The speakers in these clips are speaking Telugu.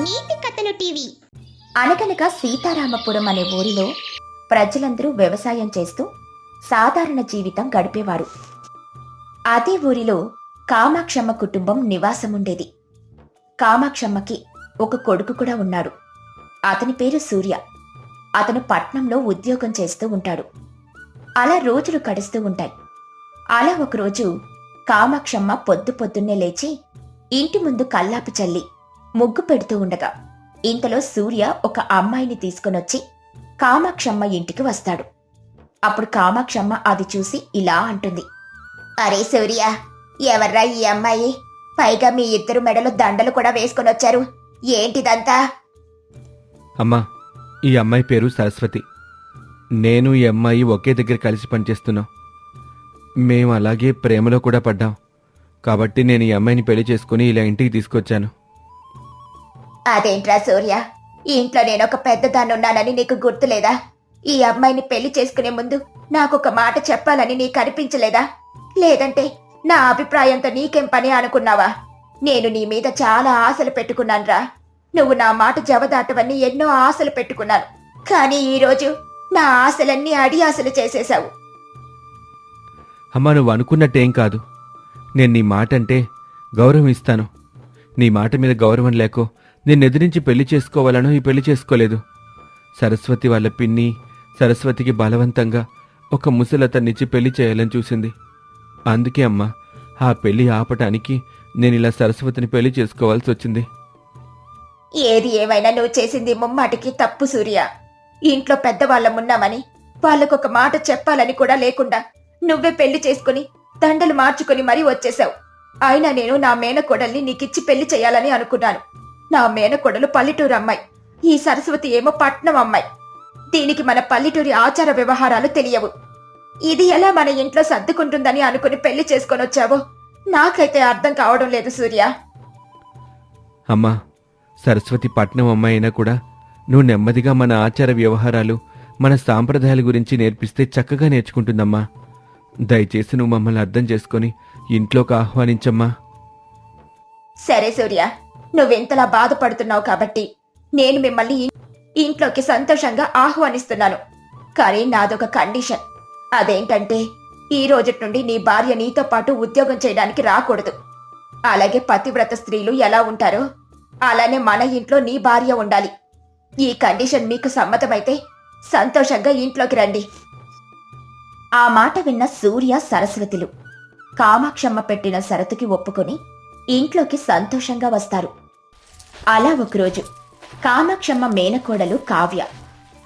నీతి కథలు టీవీ. అనగనగా సీతారామపురం అనే ఊరిలో ప్రజలందరూ వ్యవసాయం చేస్తూ సాధారణ జీవితం గడిపేవారు. అదే ఊరిలో కామాక్షమ్మ కుటుంబం నివాసముండేది. కామాక్షమ్మకి ఒక కొడుకు కూడా ఉన్నాడు అతని పేరు సూర్య. అతను పట్నంలో ఉద్యోగం చేస్తూ ఉంటాడు. అలా రోజులు గడుస్తూ ఉంటాయి. అలా ఒకరోజు కామాక్షమ్మ పొద్దు పొద్దున్నే లేచి ఇంటి ముందు కల్లాపు చల్లి ముగ్గు పెడుతూ ఉండగా ఇంతలో సూర్య ఒక అమ్మాయిని తీసుకొనొచ్చి కామాక్షమ్మ ఇంటికి వస్తాడు. అప్పుడు కామాక్షమ్మ అది చూసి ఇలా అంటుంది. అరే సూర్య ఎవర్రా ఈ అమ్మాయి? పైగా మీ ఇద్దరు మెడలో దండలు కూడా వేసుకొనొచ్చారు ఏంటిదంతా? అమ్మా ఈ అమ్మాయి పేరు సరస్వతి. నేను ఈ అమ్మాయి ఒకే దగ్గర కలిసి పనిచేస్తున్నాం. మేము అలాగే ప్రేమలో కూడా పడ్డాం. కాబట్టి నేను ఈ అమ్మాయిని పెళ్ళి చేసుకుని ఇలా ఇంటికి తీసుకొచ్చాను. అదేంట్రా సూర్య? ఈ ఇంట్లో నేను ఒక పెద్దదాన్నున్నానని నీకు గుర్తులేదా? ఈ అమ్మాయిని పెళ్ళి చేసుకునే ముందు నాకు ఒక మాట చెప్పాలని నీకు అనిపించలేదా లేదంటే నా అభిప్రాయంతో నీకేం పని అనుకున్నావా? నేను నీ మీద చాలా ఆశలు పెట్టుకున్నానురా. నువ్వు నా మాట జవదాటవని ఎన్నో ఆశలు పెట్టుకున్నాను. కానీ ఈరోజు నా ఆశలన్నీ అడి ఆశలు చేసేశావు. అమ్మా నువ్వు అనుకున్నట్టేం కాదు. నేను నీ మాట అంటే గౌరవం ఇస్తాను. నీ మాట మీద గౌరవం లేకో నేను పెళ్ళి చేసుకోవాలనో ఈ పెళ్ళి చేసుకోలేదు. సరస్వతి వాళ్ళ పిన్ని సరస్వతికి బలవంతంగా ఒక ముసలతన్నిచ్చి పెళ్ళి చేయాలని చూసింది. అందుకే అమ్మా ఆ పెళ్ళి ఆపటానికి నేను ఇలా సరస్వతిని పెళ్ళి చేసుకోవాల్సి వచ్చింది ఏది ఏమైనా నువ్వు చేసింది ముమ్మాటికి తప్పు సూర్య. ఇంట్లో పెద్దవాళ్ళమున్నామని వాళ్ళకొక మాట చెప్పాలని కూడా లేకుండా నువ్వే పెళ్ళి చేసుకుని దండలు మార్చుకుని మరీ వచ్చేశావు. అయినా నేను నా మేనకోడల్ని నీకిచ్చి పెళ్ళి చేయాలని అనుకున్నాను. నా మేనకోడలు పల్లెటూరు అమ్మాయి. ఈ సరస్వతి ఏమో పట్నం అమ్మాయి. దీనికి మన పల్లెటూరి ఆచార వ్యవహారాలు తెలియవు. ఇది ఎలా మన ఇంట్లో సర్దుకుంటుందని అనుకుని పెళ్ళి చేసుకొని వచ్చావో నాకైతే అర్థం కావడం లేదు సూర్య. అమ్మా సరస్వతి పట్నం అమ్మాయి అయినా కూడా నువ్వు నెమ్మదిగా మన ఆచార వ్యవహారాలు మన సాంప్రదాయాల గురించి నేర్పిస్తే చక్కగా నేర్చుకుంటుందమ్మా. దయచేసి నువ్వు మమ్మల్ని అర్థం చేసుకొని ఇంట్లోకి ఆహ్వానించమ్మా. సరే సూర్య. నువ్వెంతలా బాధపడుతున్నావు కాబట్టి నేను మిమ్మల్ని ఇంట్లోకి సంతోషంగా ఆహ్వానిస్తున్నాను. కానీ నాదొక కండిషన్. అదేంటంటే ఈ రోజు నుండి నీ భార్య నీతో పాటు ఉద్యోగం చేయడానికి రాకూడదు. అలాగే పతివ్రత స్త్రీలు ఎలా ఉంటారో అలానే మన ఇంట్లో నీ భార్య ఉండాలి. ఈ కండిషన్ మీకు సమ్మతమైతే సంతోషంగా ఇంట్లోకి రండి. ఆ మాట విన్న సూర్య సరస్వతులు కామాక్షమ్మ పెట్టిన షరతుకి ఒప్పుకొని ఇంట్లోకి సంతోషంగా వస్తారు. అలా ఒకరోజు కామాక్షమ్మ మేనకోడలు కావ్య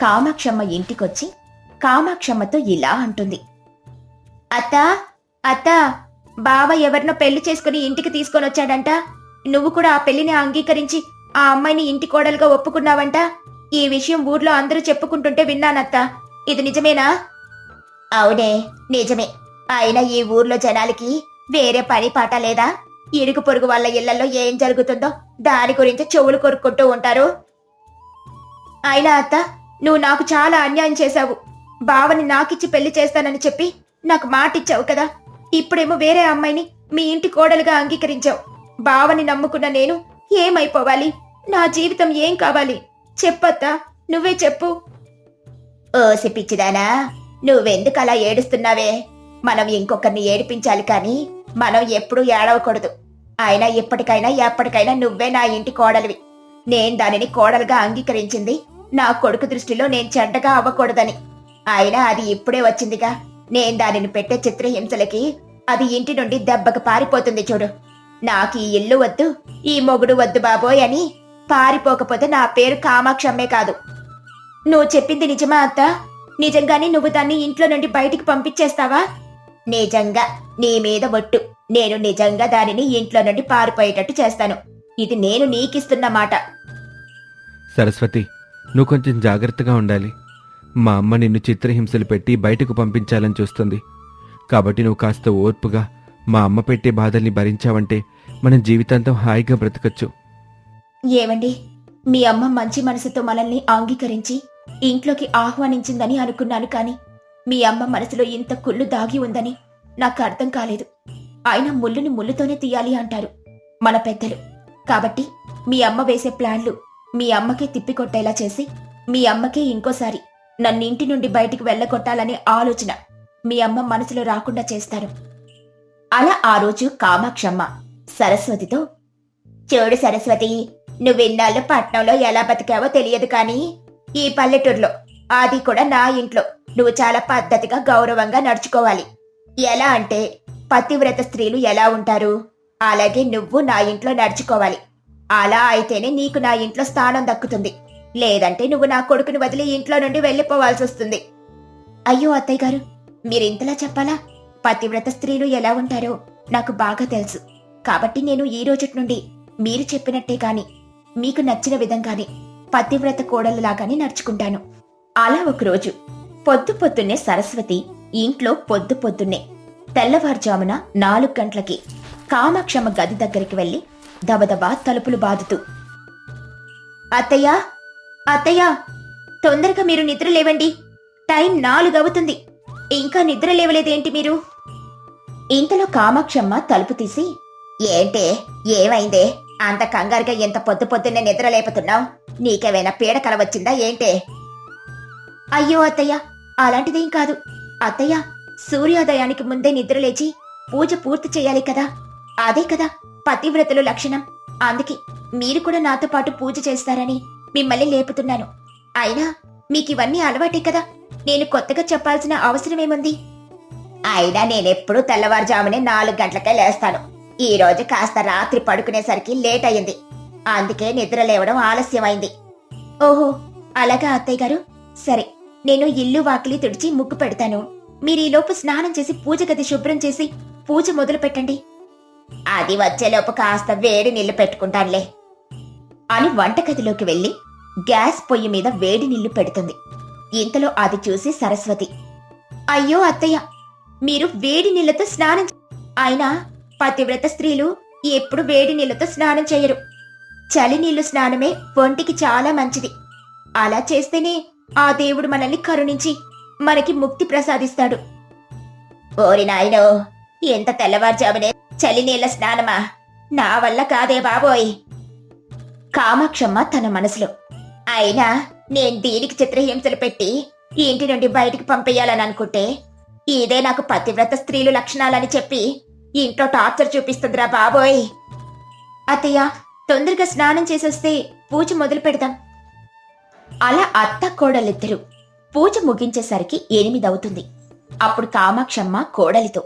కామాక్షమ్మ ఇంటికొచ్చి కామాక్షమ్మతో ఇలా అంటుంది. అత్త అత్త బావ ఎవరినో పెళ్ళి చేసుకుని ఇంటికి తీసుకొని వచ్చాడంట నువ్వు కూడా ఆ పెళ్ళిని అంగీకరించి ఆ అమ్మాయిని ఇంటి కోడలుగా ఒప్పుకున్నావంట. ఈ విషయం ఊర్లో అందరూ చెప్పుకుంటుంటే విన్నానత్త. ఇది నిజమేనా? అవునే నిజమే. అయినా ఈ ఊర్లో జనాలకి వేరే పని పాట లేదా? ఇరుగు పొరుగు వాళ్ళ ఇళ్ళలో ఏం జరుగుతుందో దాని గురించి చెవులు కొరుక్కుంటూ ఉంటారు. అయినా అత్త నువ్వు నాకు చాలా అన్యాయం చేశావు. బావని నాకిచ్చి పెళ్ళి చేస్తానని చెప్పి నాకు మాటిచ్చావు కదా. ఇప్పుడేమో వేరే అమ్మాయిని మీ ఇంటి కోడలుగా అంగీకరించావు. బావని నమ్ముకున్న నేను ఏమైపోవాలి? నా జీవితం ఏం కావాలి? చెప్పత్తా నువ్వే చెప్పు. ఓసి పిచ్చిదానా నువ్వెందుకు అలా ఏడుస్తున్నావే? మనం ఇంకొకరిని ఏడిపించాలి కానీ మనం ఎప్పుడూ ఏడవకూడదు. అయినా ఇప్పటికైనా ఎప్పటికైనా నువ్వే నా ఇంటి కోడలివి. నేను దానిని కోడలుగా అంగీకరించింది. నా కొడుకు దృష్టిలో నేను చెడ్డగా అవ్వకూడదని. అయినా అది ఇప్పుడే వచ్చిందిగా. నేను దానిని పెట్టే చిత్రహింసలకి అది ఇంటి నుండి దెబ్బకు పారిపోతుంది చూడు. నాకు ఈ ఇల్లు వద్దు ఈ మొగుడు వద్దు బాబోయ్ అని పారిపోకపోతే నా పేరు కామాక్షమ్మే కాదు. నువ్వు చెప్పింది నిజమా అత్త? నిజంగానే నువ్వు దాన్ని ఇంట్లో నుండి బయటికి పంపించేస్తావా? నిజంగా నీ మీద ఒట్టు. నేను నిజంగా దానిని ఇంట్లో నుండి పారిపోయేటట్టు చేస్తాను. ఇది నేను నీకిస్తున్న మాట. సరస్వతి నువ్వు కొంచెం జాగ్రత్తగా ఉండాలి. మా అమ్మ నిన్ను చిత్రహింసలు పెట్టి బయటకు పంపించాలని చూస్తుంది. కాబట్టి నువ్వు కాస్త ఓర్పుగా మా అమ్మ పెట్టే బాధల్ని భరించావంటే మనం జీవితాంతం హాయిగా బ్రతకచ్చు. ఏమండి? మీ అమ్మ మంచి మనసుతో మనల్ని అంగీకరించి ఇంట్లోకి ఆహ్వానించిందని అనుకున్నాను కాని మీ అమ్మ మనసులో ఇంత కుళ్ళు దాగి ఉందని నాకు అర్థం కాలేదు. ఆయన ముళ్ళుని ముళ్ళుతోనే తీయాలి అంటారు మన పెద్దలు. కాబట్టి మీ అమ్మ వేసే ప్లాన్లు మీ అమ్మకే తిప్పికొట్టేలా చేసి మీ అమ్మకే ఇంకోసారి నన్ను ఇంటి నుండి బయటికి వెళ్ళగొట్టాలనే ఆలోచన మీ అమ్మ మనసులో రాకుండా చేస్తారు. అలా ఆ రోజు కామాక్షమ్మ సరస్వతితో చూడు సరస్వతి నువ్విన్నాళ్ళు పట్నంలో ఎలా బతికావో తెలియదు కానీ ఈ పల్లెటూరులో అది కూడా నా ఇంట్లో. నువ్వు చాలా పద్ధతిగా గౌరవంగా నడుచుకోవాలి. ఎలా అంటే పతివ్రత స్త్రీలు ఎలా ఉంటారు? అలాగే నువ్వు నా ఇంట్లో నడుచుకోవాలి. అలా అయితేనే నీకు నా ఇంట్లో స్థానం దక్కుతుంది. లేదంటే నువ్వు నా కొడుకుని వదిలి ఇంట్లో నుండి వెళ్ళిపోవాల్సి వస్తుంది. అయ్యో అత్తయ్య గారు మీరు ఇంతలా చెప్పాలా? పతివ్రత స్త్రీలు ఎలా ఉంటారో నాకు బాగా తెలుసు. కాబట్టి నేను ఈ రోజుటి నుండి మీరు చెప్పినట్టే కాని మీకు నచ్చిన విధంగానే పతివ్రత కోడలులాగానే నడుచుకుంటాను. అలా ఒకరోజు పొద్దు పొద్దున్నే సరస్వతి ఇంట్లో పొద్దు పొద్దున్నే తెల్లవారుజామున నాలుగు గంటలకి కామాక్షమ్మ గది దగ్గరికి వెళ్ళి దబదబా తలుపులు బాదుతూ అత్తయ్య అత్తయ్య తొందరగా మీరు నిద్ర లేవండి. టైం నాలుగవుతుంది ఇంకా నిద్ర లేవలేదేంటి మీరు? ఇంతలో కామాక్షమ్మ తలుపు తీసి ఏంటే ఏమైందే? అంత కంగారుగా ఎంత పొద్దు పొద్దున్నే నిద్ర లేపుతున్నావు? నీకేమైనా పీడకల వచ్చిందా ఏంటే? అయ్యో అత్తయ్య అలాంటిదేం కాదు. అత్తయ్య సూర్యోదయానికి ముందే నిద్రలేచి పూజ పూర్తి చేయాలి కదా. అదే కదా పతివ్రతలు లక్షణం. అందుకే మీరు కూడా నాతో పాటు పూజ చేస్తారని మిమ్మల్ని లేపుతున్నాను. అయినా మీకివన్నీ అలవాటే కదా. నేను కొత్తగా చెప్పాల్సిన అవసరమేముంది అయినా నేనెప్పుడూ తెల్లవారుజామునే నాలుగు గంటలకే లేస్తాను. ఈ రోజు కాస్త రాత్రి పడుకునేసరికి లేట్ అయింది. అందుకే నిద్ర లేవడం ఆలస్యమైంది. ఓహో అలాగా అత్తయ్య గారు? సరే. నేను ఇల్లు వాకిలి తుడిచి ముగ్గు పెడతాను. మీరు ఈలోపు స్నానం చేసి పూజ గది శుభ్రం చేసి పూజ మొదలు పెట్టండి. అది వచ్చేలోపు కాస్త వేడి నీళ్ళు పెట్టుకుంటానులే. అని వంటగదిలోకి వెళ్ళి గ్యాస్ పొయ్యి మీద వేడి నీళ్ళు పెడుతుంది. ఇంతలో అది చూసి సరస్వతి అయ్యో అత్తయ్య మీరు వేడి నీళ్ళతో స్నానం అయినా పతివ్రత స్త్రీలు ఎప్పుడు వేడి నీళ్ళతో స్నానం చేయరు. చలి నీళ్ళు స్నానమే ఒంటికి చాలా మంచిది. అలా చేస్తేనే ఆ దేవుడు మనల్ని కరుణించి మనకి ముక్తి ప్రసాదిస్తాడు. ఓరి నాయనో ఎంత తెల్లవారుజామునే చలి నీళ్ళ స్నానమా? నా వల్ల కాదే బాబోయ్. కామాక్షమ్మ తన మనసులో అయినా నేను దీనికి చిత్రహింసలు పెట్టి ఇంటి నుండి బయటికి పంపేయాలని అనుకుంటే ఇదే నాకు పతివ్రత స్త్రీలు లక్షణాలని చెప్పి ఇంట్లో టార్చర్ చూపిస్తుందిరా బాబోయ్. అత్తయ్య తొందరగా స్నానం చేసొస్తే పూజ మొదలు పెడదాం అలా అత్త కోడలిద్దరూ పూజ ముగించేసరికి ఎనిమిదవుతుంది. అప్పుడు కామాక్షమ్మ కోడలితో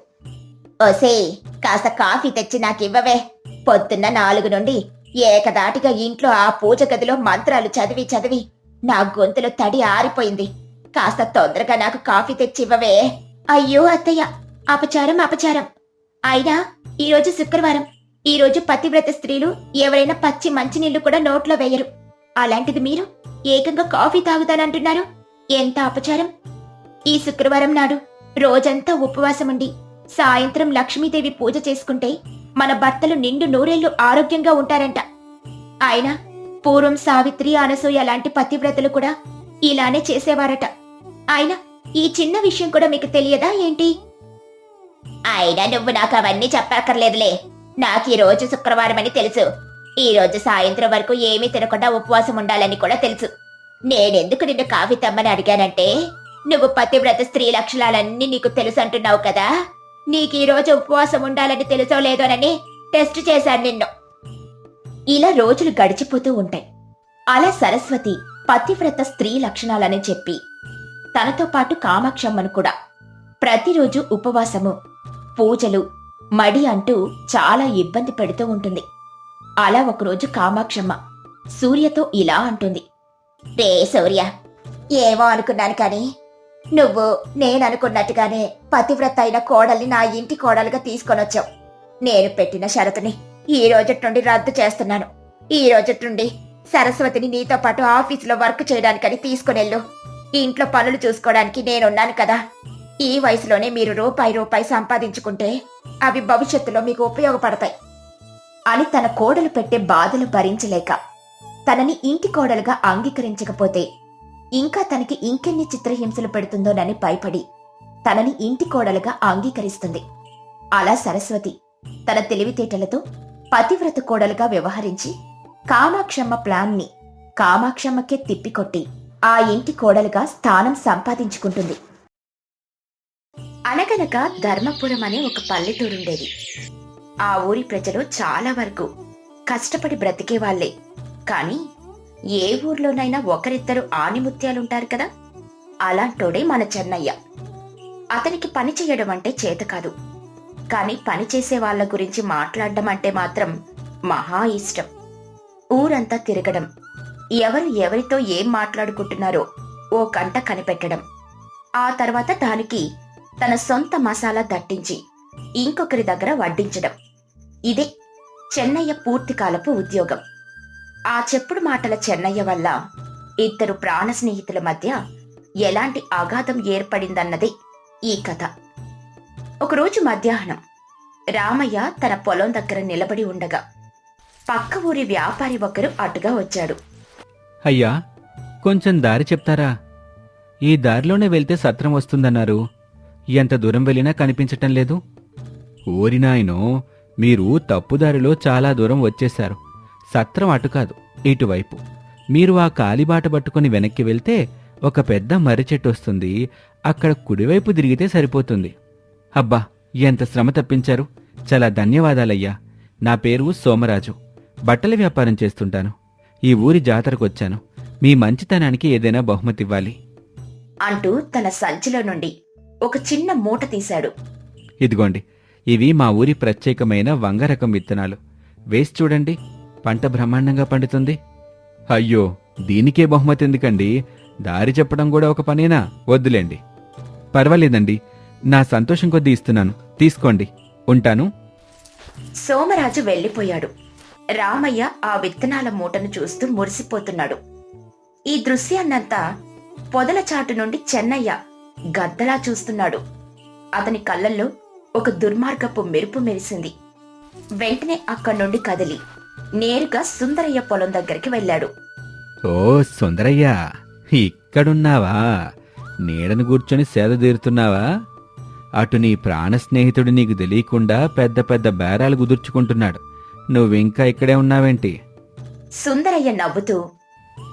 ఓసే కాస్త కాఫీ తెచ్చి నాకివ్వవే. పొద్దున్న నాలుగు నుండి ఏకదాటిగా ఇంట్లో ఆ పూజ గదిలో మంత్రాలు చదివి చదివి నా గొంతులో తడి ఆరిపోయింది. కాస్త తొందరగా నాకు కాఫీ తెచ్చివ్వవే. అయ్యో అత్తయ్య అపచారం అపచారం. అయినా ఈరోజు శుక్రవారం. ఈరోజు పతివ్రత స్త్రీలు ఎవరైనా పచ్చి మంచినీళ్ళు కూడా నోట్లో వేయరు. అలాంటిది మీరు ఏకంగా కాఫీ తాగుతానంటున్నారు. ఎంత అపచారం? ఈ శుక్రవారం నాడు రోజంతా ఉపవాసం ఉండి సాయంత్రం లక్ష్మీదేవి పూజ చేసుకుంటే మన భర్తలు నిండు నూరేళ్ళు ఆరోగ్యంగా ఉంటారంట. అయినా పూర్వం సావిత్రి అనసూయ లాంటి పతివ్రతలు కూడా ఇలానే చేసేవారట. అయినా ఈ చిన్న విషయం కూడా మీకు తెలియదా ఏంటి? అయినా నువ్వు నాకు అవన్నీ చెప్పక్కర్లేదులే. నాకు ఈ రోజు శుక్రవారం అని తెలుసు. ఈ రోజు సాయంత్రం వరకు ఏమీ తినకుండా ఉపవాసం ఉండాలని కూడా తెలుసు. నేనెందుకు నిన్ను కాఫీ తెమ్మని అడిగానంటే నువ్వు పతివ్రత స్త్రీ లక్షణాలన్నీ నీకు తెలుసు అంటున్నావు కదా. నీకు ఈ రోజు ఉపవాసం ఉండాలని తెలుసో లేదోనని టెస్ట్ చేశాను నిన్ను. ఇలా రోజులు గడిచిపోతూ ఉంటాయి. అలా సరస్వతి పతివ్రత స్త్రీ లక్షణాలని చెప్పి తనతో పాటు కామాక్షమ్మను కూడా ప్రతిరోజు ఉపవాసము పూజలు మడి అంటూ చాలా ఇబ్బంది పెడుతూ ఉంటుంది. అలా ఒకరోజు కామాక్షమ్మ సూర్యతో ఇలా అంటుంది. రే సూర్య ఏమో అనుకున్నాను కానీ నువ్వు నేను అనుకున్నట్టుగానే పతివ్రత అయిన కోడల్ని నా ఇంటి కోడలుగా తీసుకొనొచ్చావు. నేను పెట్టిన షరతుని ఈ రోజటి నుండి రద్దు చేస్తున్నాను. ఈ రోజటి నుండి సరస్వతిని నీతో పాటు ఆఫీసులో వర్క్ చేయడానికని తీసుకునెళ్ళు. ఇంట్లో పనులు చూసుకోవడానికి నేనున్నాను కదా. ఈ వయసులోనే మీరు రూపాయి రూపాయి సంపాదించుకుంటే అవి భవిష్యత్తులో మీకు ఉపయోగపడతాయి. అని తన కోడలు పెట్టే బాధలు భరించలేక తనని ఇంటి కోడలుగా అంగీకరించకపోతే ఇంకా తనకి ఇంకెన్ని చిత్రహింసలు పెడుతుందోనని భయపడి తనని ఇంటి కోడలుగా అంగీకరిస్తుంది. అలా సరస్వతి తన తెలివితేటలతో పతివ్రత కోడలుగా వ్యవహరించి కామాక్షమ్మ ప్లాన్ని కామాక్షమ్మకే తిప్పికొట్టి ఆ ఇంటి కోడలుగా స్థానం సంపాదించుకుంటుంది. అనగనక ధర్మపురం అనే ఒక పల్లెటూరుండేది. ఆ ఊరి ప్రజలు చాలా వరకు కష్టపడి బ్రతికే వాళ్ళే. కాని ఏ ఊర్లోనైనా ఒకరిద్దరు ఆనిముత్యాలుంటారు కదా? అలాంటోడే మన చెన్నయ్య. అతనికి పని చేయడం అంటే చేత కాదు. కాని పని చేసే వాళ్ళ గురించి మాట్లాడడం అంటే మాత్రం మహా ఇష్టం. ఊరంతా తిరగడం. ఎవరు ఎవరితో ఏం మాట్లాడుకుంటున్నారో ఓ కంట కనిపెట్టడం. ఆ తర్వాత దానికి తన సొంత మసాలా దట్టించి ఇంకొకరి దగ్గర వడ్డించడం. ఇదే చెన్నయ్య పూర్తికాలపు ఉద్యోగం. ఆ చెప్పుడు మాటల చెన్నయ్య వల్ల ఇద్దరు ప్రాణ స్నేహితుల మధ్య ఎలాంటి అగాధం ఏర్పడిందన్నదే ఈ కథ. ఒకరోజు మధ్యాహ్నం రామయ్య తన పొలం దగ్గర నిలబడి ఉండగా పక్క ఊరి వ్యాపారి ఒకరు అటుగా వచ్చాడు. అయ్యా కొంచెం దారి చెప్తారా? ఈ దారిలోనే వెళ్తే సత్రం వస్తుందన్నారు. ఎంత దూరం వెళ్ళినా కనిపించటం లేదు. ఊరినాయనో మీరు తప్పుదారిలో చాలా దూరం వచ్చేశారు. సత్రం అటు కాదు ఇటువైపు. మీరు ఆ కాలిబాట పట్టుకుని వెనక్కి వెళ్తే ఒక పెద్ద మర్రి చెట్టు వస్తుంది. అక్కడ కుడివైపు తిరిగితే సరిపోతుంది. అబ్బా ఎంత శ్రమ తప్పించారు. చాలా ధన్యవాదాలయ్యా. నా పేరు సోమరాజు. బట్టల వ్యాపారం చేస్తుంటాను. ఈ ఊరి జాతరకొచ్చాను. మీ మంచితనానికి ఏదైనా బహుమతి ఇవ్వాలి. అంటూ తన సంచిలో నుండి ఒక చిన్న మూట తీశాడు. ఇదిగోండి ఇవి మా ఊరి ప్రత్యేకమైన వంగరకం విత్తనాలు. వేసి చూడండి పంట బ్రహ్మాండంగా పండుతుంది. అయ్యో దీనికే బహుమతి ఎందుకండి? దారి చెప్పడం కూడా ఒక పనేనా? వద్దులేండి. పర్వాలేదండి నా సంతోషం కొద్దీ ఇస్తున్నాను. తీసుకోండి. ఉంటాను. సోమరాజు వెళ్ళిపోయాడు. రామయ్య ఆ విత్తనాల మూటను చూస్తూ మురిసిపోతున్నాడు. ఈ దృశ్యాన్నంతా పొదల చాటు నుండి చెన్నయ్య గద్దలా చూస్తున్నాడు. అతని కళ్ళల్లో ఒక దుర్మార్గపు మెరుపు మెరిసింది. వెంటనే అక్కడి నుండి కదిలి నేరుగా సుందరయ్య పొలం దగ్గరికి వెళ్ళాడు. ఓ సుందరయ్య ఇక్కడున్నావా? నీడను కూర్చొని సేద తీరుతున్నావా? అటు నీ ప్రాణ స్నేహితుడు నీకు తెలియకుండా పెద్ద పెద్ద బేరాలు కుదుర్చుకుంటున్నాడు నువ్వింకా ఇక్కడే ఉన్నావేంటి? సుందరయ్య నవ్వుతూ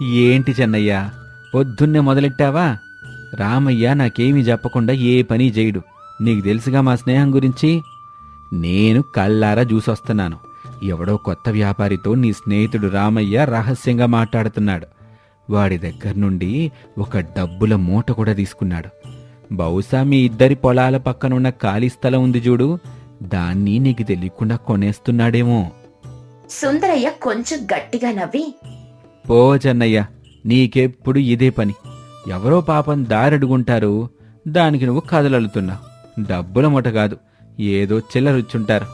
ఏంటి చెన్నయ్య పొద్దున్నే మొదలెట్టావా? రామయ్య నాకేమీ చెప్పకుండా ఏ పని చేయడు నీకు తెలుసుగా మా స్నేహం గురించి? నేను కళ్ళారా చూసొస్తున్నాను. ఎవడో కొత్త వ్యాపారితో నీ స్నేహితుడు రామయ్య రహస్యంగా మాట్లాడుతున్నాడు. వాడి దగ్గర నుండి ఒక డబ్బుల మూట కూడా తీసుకున్నాడు. బహుశా మీ ఇద్దరి పొలాల పక్కనున్న ఖాళీ స్థలం ఉంది చూడు. దాన్ని నీకు తెలియకుండా కొనేస్తున్నాడేమో. సుందరయ్య కొంచెం గట్టిగా నవ్వి పో చెన్నయ్య నీకెప్పుడు ఇదే పని. ఎవరో పాపం దారడుగుంటారు. దానికి నువ్వు కథలలుతున్నావు డబ్బుల మూట కాదు ఏదో చిల్లరుచ్చుంటారు.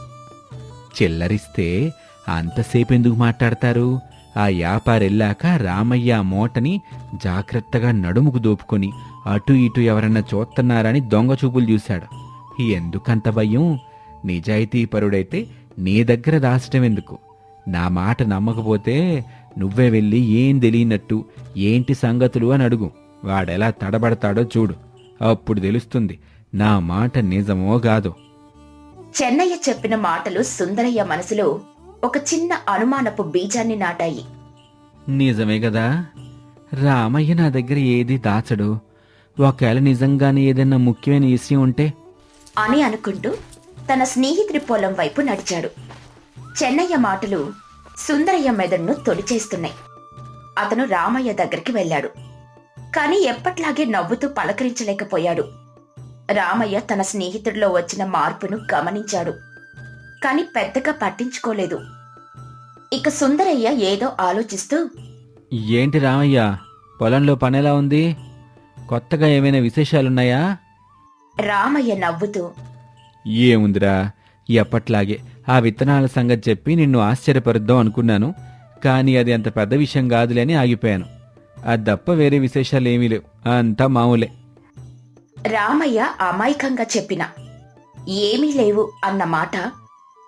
చిల్లరిస్తే అంతసేపు ఎందుకు మాట్లాడతారు? ఆ వ్యాపారెళ్ళాక రామయ్య ఆ మూటని జాగ్రత్తగా నడుముకు దోపుకొని అటు ఇటు ఎవరన్నా చూస్తున్నారని దొంగ చూపులు చూశాడు. ఎందుకంత భయం? నిజాయితీపరుడైతే నీ దగ్గర దాచటం ఎందుకు? నా మాట నమ్మకపోతే నువ్వే వెళ్ళి ఏం తెలియనట్టు ఏంటి సంగతులు అని అడుగు. వాడెలా తడబడతాడో చూడు. అప్పుడు తెలుస్తుంది నా మాట నిజమో కాదో. చెన్నయ్య చెప్పిన మాటలు సుందరయ్య మనసులో ఒక చిన్న అనుమానపు బీజాన్ని నాటాయి. నిజమే కదా? రామయ్య నా దగ్గర ఏది దాచడు. ఒకవేళ నిజంగానే ఏదైనా ముఖ్యమైన విషయం ఉంటే? అని అనుకుంటూ తన స్నేహితుడి పొలం వైపు నడిచాడు. చెన్నయ్య మాటలు సుందరయ్య మెదడును తొలిచేస్తున్నాయి అతను రామయ్య దగ్గరికి వెళ్ళాడు. కాని ఎప్పట్లాగే నవ్వుతూ పలకరించలేకపోయాడు. రామయ్య తన స్నేహితుడిలో వచ్చిన మార్పును గమనించాడు. కాని పెద్దగా పట్టించుకోలేదు. ఇక సుందరయ్య ఏదో ఆలోచిస్తూ ఏంటి రామయ్య? పొలంలో పనెలా ఉంది? కొత్తగా ఏమైనా విశేషాలున్నాయా? రామయ్య నవ్వుతూ ఏముందిరా? ఎప్పట్లాగే ఆ విత్తనాల సంగతి చెప్పి నిన్ను ఆశ్చర్యపరుద్దాం అనుకున్నాను. కానీ అది అంత పెద్ద విషయం కాదులే అని ఆగిపోయాను. అది తప్ప వేరే విశేషాలు ఏమీ లేవు. అంతా మామూలే. రామయ్య అమాయకంగా చెప్పిన. ఏమీ లేవు అన్న మాట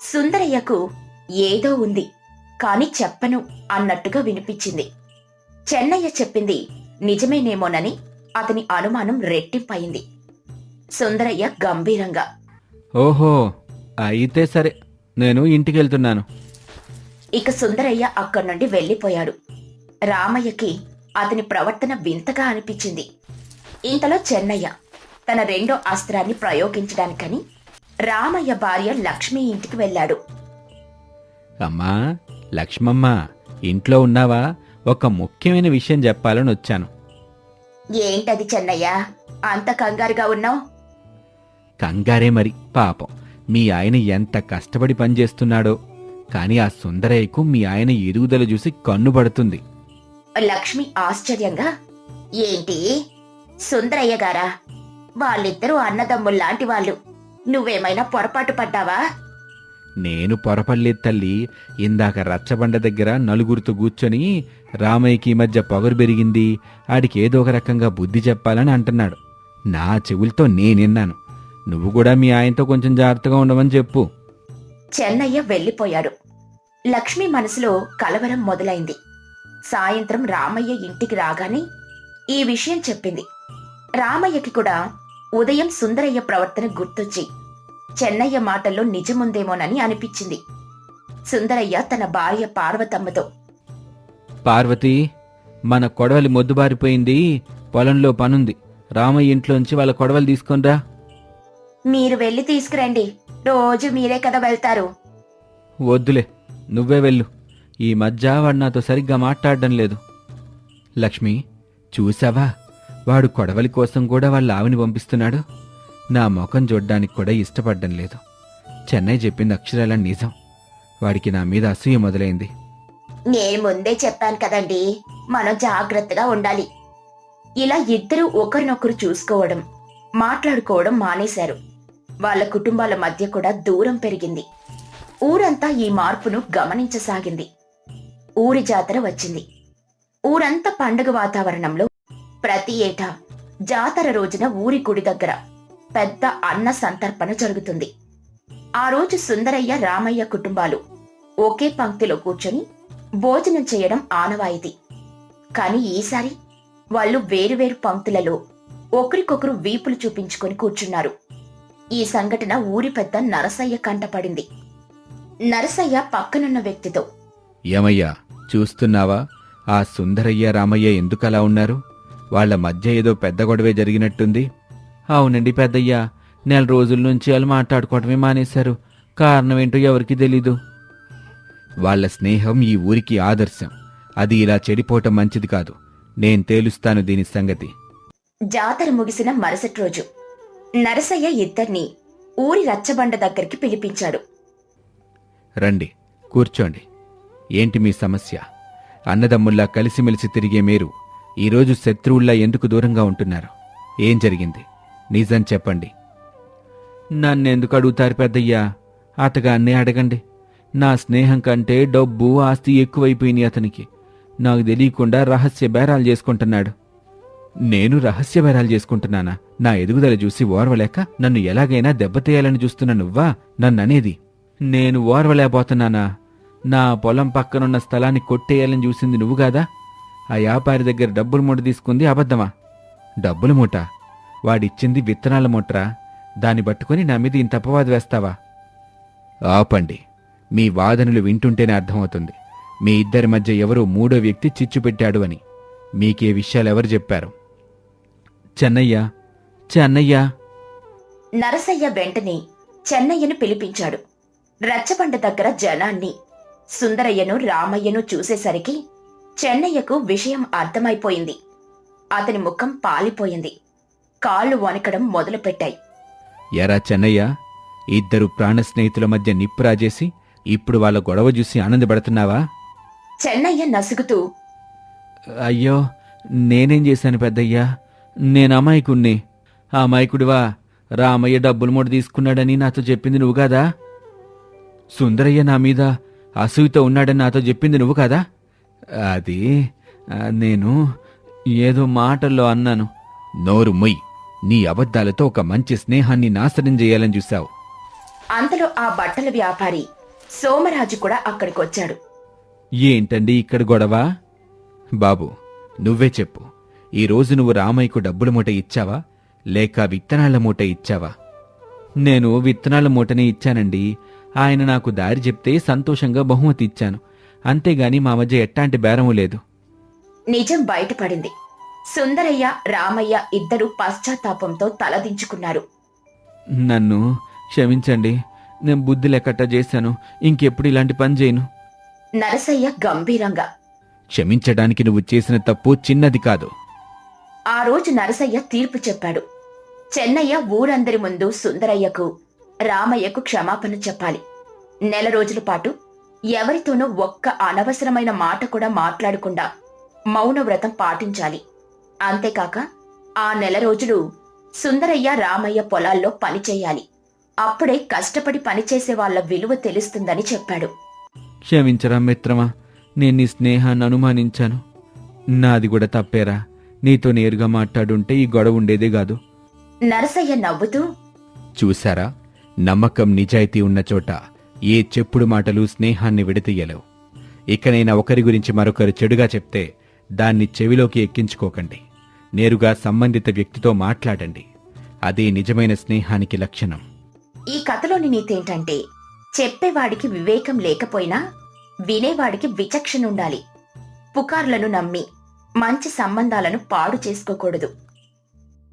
సుందరయ్యకు ఏదో ఉంది కాని చెప్పను అన్నట్టుగా వినిపించింది. చెన్నయ్య చెప్పింది నిజమేనేమోనని అతని అనుమానం రెట్టింపయింది. సుందరయ్య గంభీరంగా ఓహో అయితే సరే నేను ఇంటికి వెళ్తున్నాను ఇక సుందరయ్య అక్కడి నుండి వెళ్ళిపోయాడు. రామయ్యకి అతని ప్రవర్తన వింతగా అనిపించింది. ఇంతలో చెన్నయ్య తన రెండో అస్త్రాన్ని ప్రయోగించడానికని రామయ్య భార్య లక్ష్మి ఇంటికి వెళ్ళాడు. అమ్మా లక్ష్మమ్మ ఇంట్లో ఉన్నావా? ఒక ముఖ్యమైన విషయం చెప్పాలని వచ్చాను. ఏంటది చెన్నయ్య? అంత కంగారుగా ఉన్నావు? కంగారే మరి పాపం. మీ ఆయన ఎంత కష్టపడి పనిచేస్తున్నాడో. కానీ ఆ సుందరయ్యకు మీ ఆయన ఎదుగుదల చూసి కన్ను పడుతుంది. లక్ష్మి ఆశ్చర్యంగా ఏంటి? సుందరయ్య గారా? వాళ్ళిద్దరూ అన్నదమ్ముల్లాంటి వాళ్ళు. నువ్వేమైనా పొరపాటు పడ్డావా? నేను పొరపడలేదు తల్లి. ఇందాక రచ్చబండ దగ్గర నలుగురితో కూర్చొని రామయ్యకి ఈ మధ్య పొగరు పెరిగింది. ఆడికి ఏదో ఒక రకంగా బుద్ధి చెప్పాలని అంటున్నాడు. నా చెవులతో నేనిన్నాను నువ్వు కూడా మీ ఆయనతో కొంచెం జాగ్రత్తగా ఉండమని చెప్పు. చెన్నయ్య వెళ్ళిపోయాడు. లక్ష్మి మనసులో కలవరం మొదలైంది. సాయంత్రం రామయ్య ఇంటికి రాగానే ఈ విషయం చెప్పింది. రామయ్యకి కూడా ఉదయం సుందరయ్య ప్రవర్తన గుర్తొచ్చి చెన్నయ్య మాటల్లో నిజముందేమోనని అనిపించింది. సుందరయ్య తన భార్య పార్వతమ్మతో పార్వతి మన కొడవలి మొద్దుబారిపోయింది. పొలంలో పనుంది. రామయ్య ఇంట్లోంచి వాళ్ళ కొడవలి తీసుకొనిరా. మీరు వెళ్ళి తీసుకురండి. రోజు మీరే కదా వెళ్తారు. వద్దులే. నువ్వే వెళ్ళు. ఈ మధ్య వాడు నాతో సరిగ్గా మాట్లాడడం లేదు. లక్ష్మి చూసావా? వాడు కొడవలి కోసం కూడా వాళ్ళ ఆవిని పంపిస్తున్నాడు. నా ముఖం చూడ్డానికి కూడా ఇష్టపడడం లేదు. చెన్నై చెప్పింది అక్షరాల నిజం. వాడికి నా మీద అసూయ మొదలైంది. నేను ముందే చెప్పాను కదండి మనం జాగ్రత్తగా ఉండాలి. ఇలా ఇద్దరు ఒకరినొకరు చూసుకోవడం మాట్లాడుకోవడం మానేశారు. వాళ్ళ కుటుంబాల మధ్య కూడా దూరం పెరిగింది. ఊరంతా ఈ మార్పును గమనించసాగింది. ఊరి జాతర వచ్చింది. ఊరంతా పండుగ వాతావరణంలో ప్రతి ఏటా జాతర రోజున ఊరి గుడి దగ్గర పెద్ద అన్న సంతర్పణ జరుగుతుంది. ఆ రోజు సుందరయ్య రామయ్య కుటుంబాలు ఒకే పంక్తిలో కూర్చొని భోజనం చేయడం ఆనవాయితీ. కాని ఈసారి వాళ్ళు వేరువేరు పంక్తులలో ఒకరికొకరు వీపులు చూపించుకొని కూర్చున్నారు. ఈ సంఘటన ఊరి పెద్ద నరసయ్య కంటపడింది నరసయ్య పక్కనున్న వ్యక్తితో ఏమయ్యా చూస్తున్నావా? ఆ సుందరయ్య రామయ్య ఎందుకలా ఉన్నారు? వాళ్ళ మధ్య ఏదో పెద్ద గొడవే జరిగినట్టుంది. అవునండి పెద్దయ్యా. నెల రోజుల నుంచి వాళ్ళు మాట్లాడుకోవటమే మానేశారు. కారణం ఏంటో ఎవరికి తెలీదు. వాళ్ళ స్నేహం ఈ ఊరికి ఆదర్శం. అది ఇలా చెడిపోవటం మంచిది కాదు. నేను తేలుస్తాను దీని సంగతి. జాతర ముగిసిన మరుసటి రోజు నరసయ్య ఇద్దరిని ఊరి రచ్చబండ దగ్గరికి పిలిపించాడు. రండి కూర్చోండి. ఏంటి మీ సమస్య? అన్నదమ్ముల్లా కలిసిమెలిసి తిరిగే మీరు ఈరోజు శత్రువుల్లా ఎందుకు దూరంగా ఉంటున్నారు? ఏం జరిగింది? నిజం చెప్పండి. నన్నెందుకు అడుగుతారు పెద్దయ్యా? అతగాన్నే అడగండి. నా స్నేహం కంటే డబ్బు ఆస్తి ఎక్కువైపోయినాయి అతనికి. నాకు తెలియకుండా రహస్య బేరాలు చేసుకుంటున్నాడు. నేను రహస్య బేరాలు చేసుకుంటున్నానా? నా ఎదుగుదల చూసి ఓర్వలేక నన్ను ఎలాగైనా దెబ్బతేయాలని చూస్తున్న నువ్వా? నన్ననేది. నేను ఓర్వలేకపోతున్నానా? నా పొలం పక్కనున్న స్థలాన్ని కొట్టేయాలని చూసింది నువ్వు కాదా? ఆ వ్యాపారి దగ్గర డబ్బులు మూట తీసుకుంది అబద్ధమా? డబ్బుల మూట? వాడిచ్చింది విత్తనాల మూటరా? దాన్ని పట్టుకొని నా మీద ఇంత అపవాదు వేస్తావా? ఆపండి. మీ వాదనలు వింటుంటేనే అర్థమవుతుంది. మీ ఇద్దరి మధ్య ఎవరో మూడో వ్యక్తి చిచ్చు పెట్టాడు అని. మీకే విషయాలు ఎవరు చెప్పారు? చెన్నయ్య? చెన్నయ్య? నరసయ్య వెంటనే చెన్నయ్యను పిలిపించాడు. రచ్చబండ దగ్గర జనాన్ని సుందరయ్యను రామయ్యను చూసేసరికి చెన్నయ్యకు విషయం అర్థమైపోయింది. అతని ముఖం పాలిపోయింది. కాళ్ళు వణకడం మొదలుపెట్టాయి. ఎరా చెన్నయ్య ఇద్దరు ప్రాణ స్నేహితుల మధ్య నిప్పు రాజేసి ఇప్పుడు వాళ్ళ గొడవ చూసి ఆనందపడుతున్నావా? చెన్నయ్య నసుగుతూ అయ్యో నేనేం చేశాను పెద్దయ్యా? నేను అమాయకుణ్ణి. ఆ అమాయకుడివా? రామయ్య డబ్బులు మూట తీసుకున్నాడని నాతో చెప్పింది నువ్వు కాదా? సుందరయ్య నా మీద అసూయతో ఉన్నాడని నాతో చెప్పింది నువ్వు కదా? అది నేను ఏదో మాటల్లో అన్నాను. నోరు మొయ్. నీ అబద్ధాలతో ఒక మంచి స్నేహాన్ని నాశనం చేయాలని చూశావు. అంతలో ఆ బట్టల వ్యాపారి సోమరాజు కూడా అక్కడికొచ్చాడు. ఏంటండి ఇక్కడ గొడవ? బాబు నువ్వే చెప్పు. ఈ రోజు నువ్వు రామయ్యకు డబ్బుల మూట ఇచ్చావా? లేక విత్తనాల మూట ఇచ్చావా? నేను విత్తనాల మూటనే ఇచ్చానండి. ఆయన నాకు దారి చెప్తే సంతోషంగా బహుమతి ఇచ్చాను. అంతేగాని మా మధ్య ఎట్టాంటి బేరము లేదు. నిజం బయటపడింది. సుందరయ్య రామయ్య ఇద్దరు పశ్చాత్తాపంతో తలదించుకున్నారు నన్ను క్షమించండి నేను బుద్ధి లెక్కట చేశాను ఇంకెప్పుడు ఇలాంటి పని చేయను. నరసయ్య గంభీరంగా. క్షమించడానికి నువ్వు చేసిన తప్పు చిన్నది కాదు. ఆ రోజు నరసయ్య తీర్పు చెప్పాడు. చెన్నయ్య ఊరందరి ముందు సుందరయ్యకు రామయ్యకు క్షమాపణ చెప్పాలి. నెల రోజుల పాటు ఎవరితోనూ ఒక్క అనవసరమైన మాట కూడా మాట్లాడకుండా మౌనవ్రతం పాటించాలి. అంతేకాక ఆ నెల రోజులు సుందరయ్య రామయ్య పొలాల్లో పనిచేయాలి అప్పుడే కష్టపడి పనిచేసే వాళ్ళ విలువ తెలుస్తుందని చెప్పాడు. క్షమించరా మిత్రమా నేను నీ స్నేహాన్ని అనుమానించాను. నాది కూడా తప్పేరా నీతో నేరుగా మాట్లాడుంటే ఈ గొడవ ఉండేదే కాదు. నరసయ్య నవ్వుతూ చూశారా నమ్మకం నిజాయితీ ఉన్న చోట ఏ చెప్పుడు మాటలు స్నేహాన్ని విడతీయలేవు. ఇకనైనా ఒకరి గురించి మరొకరు చెడుగా చెప్తే దాన్ని చెవిలోకి ఎక్కించుకోకండి. నేరుగా సంబంధిత వ్యక్తితో మాట్లాడండి. అదే నిజమైన స్నేహానికి లక్షణం. ఈ కథలోని నీతేంటంటే చెప్పేవాడికి వివేకం లేకపోయినా వినేవాడికి విచక్షణ ఉండాలి. పుకార్లను నమ్మి మంచి సంబంధాలను పాడు చేసుకోకూడదు.